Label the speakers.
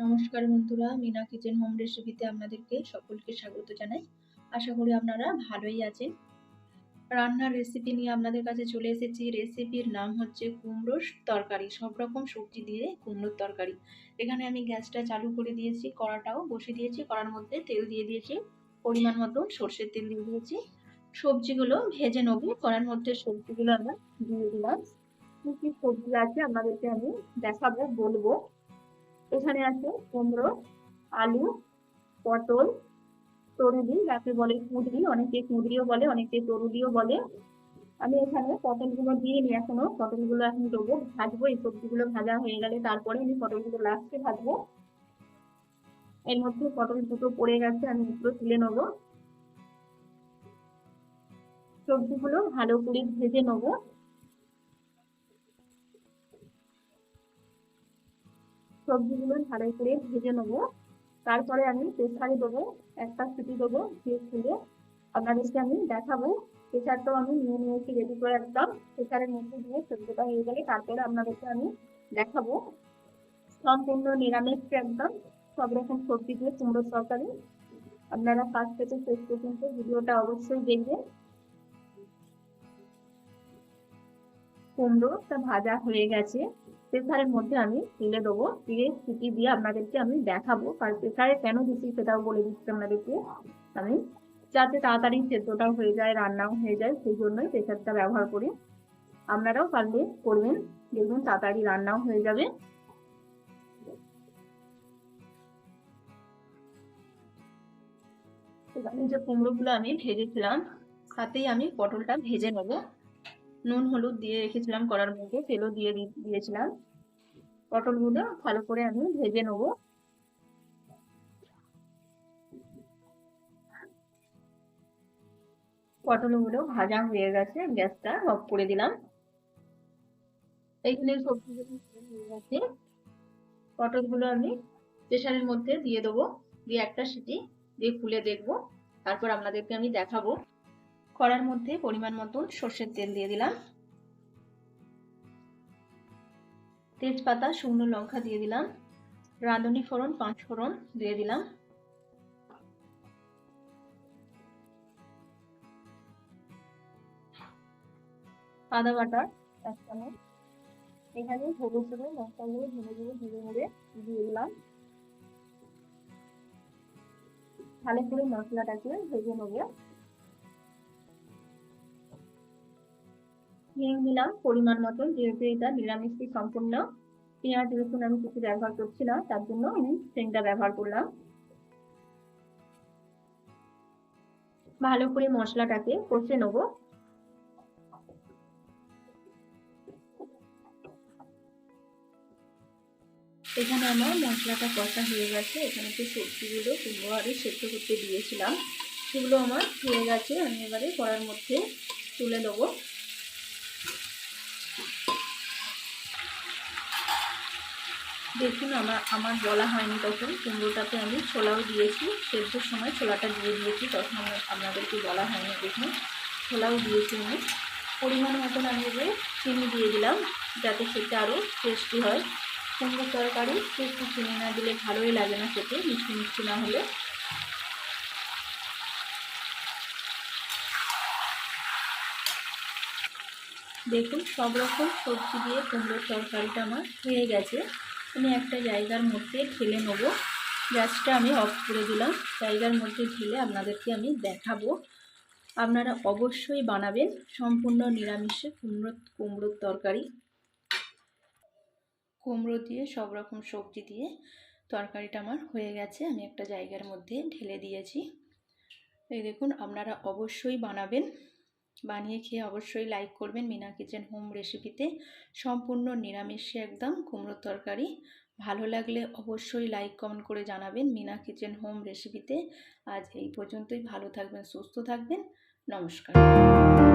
Speaker 1: নমস্কার বন্ধুরা, Mina kitchen home রেসিপিতে আপনাদেরকে সকলকে স্বাগত জানাই। আশা করি আপনারা ভালোই আছেন। রান্নার রেসিপি নিয়ে আপনাদের কাছে চলে এসেছি। রেসিপির নাম হচ্ছে কুমড়োর তরকারি। সব রকম সবজি দিয়ে কুমড়োর তরকারি। এখানে আমি গ্যাসটা চালু করে দিয়েছি, কড়াটাও বসে দিয়েছি। কড়ার মধ্যে তেল দিয়ে দিয়েছি, পরিমাণ মতো সর্ষের তেল দিয়ে দিয়েছি। সবজিগুলো ভেজে নেব। কড়ার মধ্যে সবজিগুলো আমরা দিয়ে দিলাম। কী কী সবজি আছে আপনাদেরকে আমি দেখাবো, বলব। এখানে আছে কুমড়ো, আলু, পটল, তরুলি, যাকে বলে কুঁদরি, অনেকে কুঁদরিও বলে, অনেকে তরুলিও বলে। আমি এখানে পটলগুলো দিয়ে নিই এখনও। পটলগুলো এখন দেবো ভাজবো, এই সবজিগুলো ভাজা হয়ে গেলে তারপরে আমি পটলগুলো লাস্টে ভাজবো। এর মধ্যে পটল দুটো পড়ে গেছে, আমি দুটো তুলে নেব। সবজিগুলো ভালো করে ভেজে নেব। সবজিগুলো ভালো করে ভেজে নেব। তারপরে আমি প্রেসারে দেবো, একটা সিটি দেবো, দিয়ে খুলে আপনাদেরকে আমি দেখাবো। প্রেসারটাও আমি নিয়ে নিয়েছি রেডি করে একদম। প্রেসারের মধ্যে দিয়ে সবজিটা হয়ে গেলে তারপরে আপনাদেরকে আমি দেখাবো। সম্পূর্ণ নিরামিষ একদম। সব রকম সবজি দিয়ে কুমড়োর তরকারি। আপনারা ফার্স্ট থেকে শেষ পর্যন্ত ভিডিওটা অবশ্যই দেখবেন। কুমড়োটা ভাজা হয়ে গেছে। প্রেসারের মধ্যে আমি তুলে দেবো। দিয়ে সিটি দিয়ে আপনাদেরকে আমি দেখাবো। আর প্রেসারে কেন দিচ্ছি সেটাও বলে দিচ্ছি আপনাদেরকে। আমি যাতে তাড়াতাড়ি সেদ্ধটাও হয়ে যায়, রান্নাও হয়ে যায়, সেই জন্যই প্রেসারটা ব্যবহার করি। আপনারাও পারলে করবেন। দেখবেন তাড়াতাড়ি রান্নাও হয়ে যাবে। যে কুমড়োগুলো আমি ভেজেছিলাম, তাতেই আমি পটলটা ভেজে নেব। নুন, হলুদ দিয়ে রেখেছিলাম কড়ার মধ্যে, তেলও দিয়ে দিয়েছিলাম। পটলগুলো ভালো করে আমি ভেজে নেব। পটলগুলো ভাজা হয়ে গেছে, গ্যাসটা অফ করে দিলাম। এইখানে সবজিগুলো হয়ে গেছে। পটলগুলো আমি প্রেশারের মধ্যে দিয়ে দেবো, দিয়ে একটা সিটি দিয়ে খুলে দেখব। তারপর আপনাদেরকে আমি দেখাবো। কড়ার মধ্যে পরিমাণ মতন সর্ষের তেল দিয়ে দিলাম। তেজপাতা, শুকনো লঙ্কা দিয়ে দিলাম। রাঁধুনি ফোড়ন, পাঁচ ফোড়ন দিয়ে দিলাম। আদা বাটা এক চামচ। এখানে হলুদ গুঁড়ো, লঙ্কা গুঁড়ো, ধনে গুঁড়ো ধীরে ধীরে দিয়ে দিলাম। ভালো করে মশলাটাকে ভেজে নেব। হিং দিলাম পরিমাণ মতো যেহেতু এটা নিরামিষ সম্পূর্ণ, পেঁয়াজ, রসুন আমি কিছু ব্যবহার করছি না, তার জন্য আমি হিংটা ব্যবহার করলাম। ভালো করে মশলাটাকে কষে নেব। এখানে আমার মশলাটা কষা হয়ে গেছে। এখানে যে সবজিগুলো আরে সেদ্ধ করতে দিয়েছিলাম, সেগুলো আমার হয়ে গেছে। আমি এবারে কড়ার মধ্যে তুলে দেবো দেখুন, আমার আমার বলা হয়নি তখন। কুমড়োটাতে আমি ছোলাও দিয়েছি সেদ্ধর সময় ছোলাটা দিয়ে দিয়েছি, তখন আপনাদেরকে বলা হয়নি দেখুন। ছোলাও দিয়েছি আমি। পরিমাণ মতন আমি এবারে চিনি দিয়ে দিলাম, যাতে খেতে আরও টেস্টি হয়। কুমড়ো তরকারি একটু চিনি না দিলে ভালোই লাগে না খেতে, মিষ্টি মিষ্টি না হলে। দেখুন, সব রকম সবজি দিয়ে কুমড়োর তরকারিটা আমার হয়ে গেছে। আমি একটা জায়গার মধ্যে ঠেলে নেব। গ্যাসটা আমি অফ করে দিলাম। জায়গার মধ্যে ঢেলে আপনাদেরকে আমি দেখাবো। আপনারা অবশ্যই বানাবেন। সম্পূর্ণ নিরামিষে কুমড়ো, কুমড়োর তরকারি। কুমড়ো দিয়ে সব রকম সবজি দিয়ে তরকারিটা আমার হয়ে গেছে। আমি একটা জায়গার মধ্যে ঢেলে দিয়েছি। এই দেখুন, আপনারা অবশ্যই বানাবেন। বানিয়ে খেয়ে অবশ্যই লাইক করবেন মিনা কিচেন হোম রেসিপিতে সম্পূর্ণ নিরামিষে একদম কুমড়োর তরকারি। ভালো লাগলে অবশ্যই লাইক কমেন্ট করে জানাবেন মিনা কিচেন হোম রেসিপিতে আজ এই পর্যন্তই, ভালো থাকবেন, সুস্থ থাকবেন। নমস্কার।